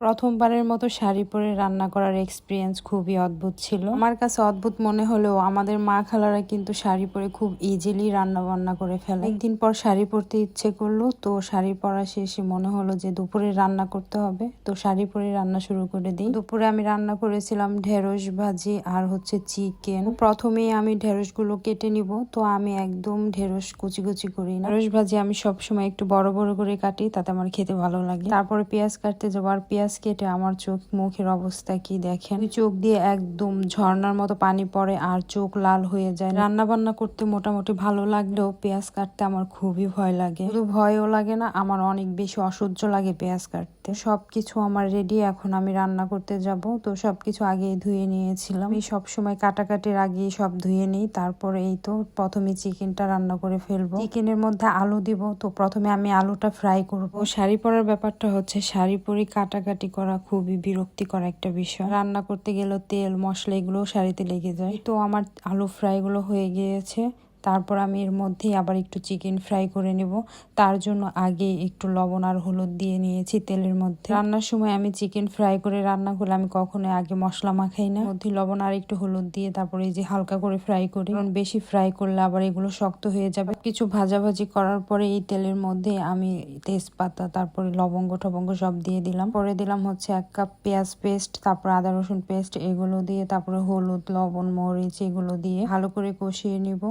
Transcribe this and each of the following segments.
প্রথমবারের মতো শাড়ি পরে রান্না করার এক্সপিরিয়েন্স খুবই অদ্ভুত ছিল। আমার কাছে অদ্ভুত মনে হলেও আমাদের মা খালারা কিন্তু শাড়ি পরে খুব ইজিলি রান্না বান্না করে ফেলে। একদিন পর শাড়ি পরতে ইচ্ছে করল, তো শাড়ি পরা শেষে মনে হলো যে দুপুরে রান্না করতে হবে, তো শাড়ি পরে রান্না শুরু করে দিই। দুপুরে আমি রান্না করেছিলাম ঢেঁড়স ভাজি আর হচ্ছে চিকেন প্রথমেই আমি ঢেঁড়সগুলো কেটে নিব, তো আমি একদম ঢেঁড়স কুচি কুচি করি না। ঢেঁড়স ভাজি আমি সবসময় একটু বড় বড় করে কাটি, তাতে আমার খেতে ভালো লাগে। তারপরে পেঁয়াজ কাটতে যাব, আর পেঁয়াজ কেটে আমার চোখ, মুখের অবস্থা কি দেখেন? চোখ দিয়ে একদম ঝর্নার মতো পানি পড়ে আর চোখ লাল হয়ে যায়। রান্না বান্না করতে মোটামুটি ভালো লাগলেও পেঁয়াজ কাটতে আমার খুবই ভয় লাগে। শুধু ভয়ও লাগে না, আমার অনেক বেশি অসহ্য লাগে পেঁয়াজ কাটতে। সবকিছু আমার রেডি এখন আমি রান্না করতে যাব। তো সব কিছু আগেই ধুয়ে নিয়েছিলাম। এই সব সময় কাটাকাটির আগেই সব ধুয়ে নিই, তারপরে এই তো প্রথমে চিকেনটা রান্না করে ফেলব। চিকেনের মধ্যে আলু দিব, তো প্রথমে আমি আলুটা ফ্রাই করব। শাড়ি পরার ব্যাপারটা হচ্ছে, শাড়ি পরে কাটাকাটি করা খুবই বিরক্তিকর একটা বিষয়। রান্না করতে গেলে তেল, মশলা এগুলো শাড়িতে লেগে যায়। তো আমার আলু ফ্রাইগুলো হয়ে গিয়েছে। তারপর আমি এর মধ্যেই আবার একটু চিকেন ফ্রাই করে নেব। তার জন্য আগে একটু লবণ আর হলুদ দিয়ে নিয়েছি তেলের মধ্যে। রান্নার সময় আমি চিকেন ফ্রাই করে রান্না করলে আমি কখনোই আগে মশলা মাখাই না। মধ্যে লবণ আর একটু হলুদ দিয়ে তারপরে এই যে হালকা করে ফ্রাই করি। কারণ বেশি ফ্রাই করলে আবার এগুলো শক্ত হয়ে যাবে। কিছু ভাজাভাজি করার পরে এই তেলের মধ্যে আমি তেজপাতা, তারপরে লবঙ্গ টবঙ্গ সব দিয়ে দিলাম। পরে দিলাম হচ্ছে এক কাপ পেঁয়াজ পেস্ট তারপর আদা রসুন পেস্ট এগুলো দিয়ে, তারপরে হলুদ, লবণ, মরিচ এগুলো দিয়ে ভালো করে কষিয়ে নিব।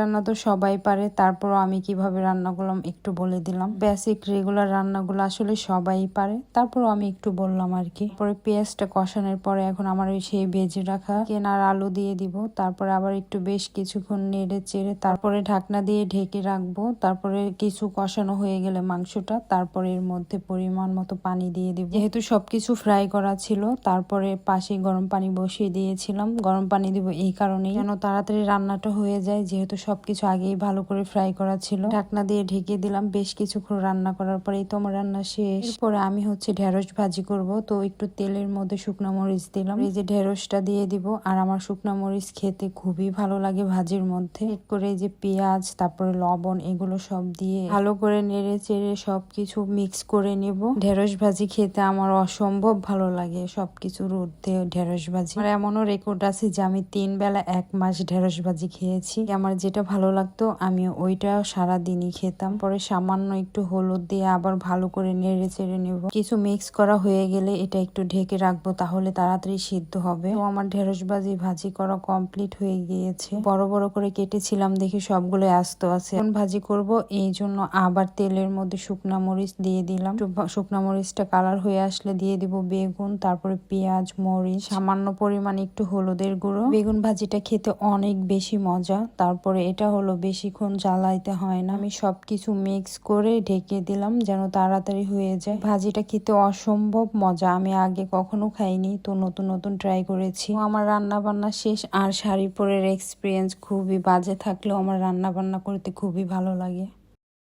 রান্না তো সবাই পারে, তারপরও আমি কীভাবে রান্না করলাম একটু বলে দিলাম। বেসিক রেগুলার রান্নাগুলো আসলে সবাই পারে, তারপরও আমি একটু বললাম আর কি। পরে পেঁয়াজটা কষানোর পরে এখন আমার ওই সেই ভেজে রাখা কেনার আলু দিয়ে দিব, তারপরে আবার একটু বেশ কিছুক্ষণ নেড়ে চেড়ে তারপরে ঢাকনা দিয়ে ঢেকে রাখব, তারপরে কিছু কষানো হয়ে গেলে মাংসটা, তারপরে এর মধ্যে পরিমাণ মতো পানি দিয়ে দিব। যেহেতু সবকিছু ফ্রাই করা ছিল, তারপরে পাশে গরম পানি বসিয়ে দিয়েছিলাম। গরম পানি দিব এই কারণেই। যেন তাড়াতাড়ি রান্নাটা হয়ে যায়, যেহেতু সবকিছু আগেই ভালো করে ফ্রাই করা ছিল। ঢাকনা দিয়ে ঢেকে দিলাম। বেশ কিছুক্ষণ রান্না করার পরেই তো আমার রান্না শেষ। এরপরে আমি হচ্ছে ঢেঁড়স ভাজি করব। তো একটু তেলের মধ্যে শুকনো মরিচ দিলাম। এই যে ঢেঁড়সটা দিয়ে দিব। আর আমার শুকনো মরিচ খেতে খুবই ভালো লাগে ভাজির মধ্যে। করে যে পেঁয়াজ, তারপরে লবণ, এগুলো সব দিয়ে ভালো করে নেড়ে চেড়ে সবকিছু মিক্স করে নেব। ঢেঁড়স ভাজি খেতে আমার অসম্ভব ভালো লাগে সবকিছুর ঊর্ধ্বে ঢেঁড়স ভাজি। আর এমনও রেকর্ড আছে যে আমি তিন বেলা এক মাস ঢেঁড়স ভাজি খেয়েছি। আমার যেটা ভালো লাগতো আমি ওইটা সারা দিনই খেতাম। পরে সামান্য একটু হলুদ দিয়ে আবার ভালো করে নেড়ে চেড়ে নেব। কিছু মিক্স করা হয়ে গেলে এটা একটু ঢেকে রাখব, তাহলে তাড়াতাড়ি সিদ্ধ হবে। তো আমার ঢেঁড়স ভাজি ভাজি করা কমপ্লিট হয়ে গিয়েছে। বড় বড় করে কেটেছিলাম দেখি সবগুলো আস্ত আছে। এখন ভাজি করব, এই জন্য আবার তেলের মধ্যে শুকনা মরিচ দিয়ে দিলাম। শুকনা মরিচটা কালার হয়ে আসলে দিয়ে দিব বেগুন, তারপরে পেঁয়াজ, মরিচ, সামান্য পরিমাণ একটু হলুদের গুঁড়ো। বেগুন ভাজিটা খেতে অনেক বেশি মজা, তারপরে এটা হলো বেশিক্ষণ জ্বালাইতে হয় না। আমি সব কিছু মিক্স করে ঢেকে দিলাম যেন তাড়াতাড়ি হয়ে যায়। ভাজিটা খেতে অসম্ভব মজা। আমি আগে কখনো খাইনি, তো নতুন নতুন ট্রাই করেছি। আমার রান্না বান্না শেষ আর শাড়ি পরের এক্সপিরিয়েন্স খুবই বাজে থাকলেও আমার রান্না বান্না করতে খুবই ভালো লাগে।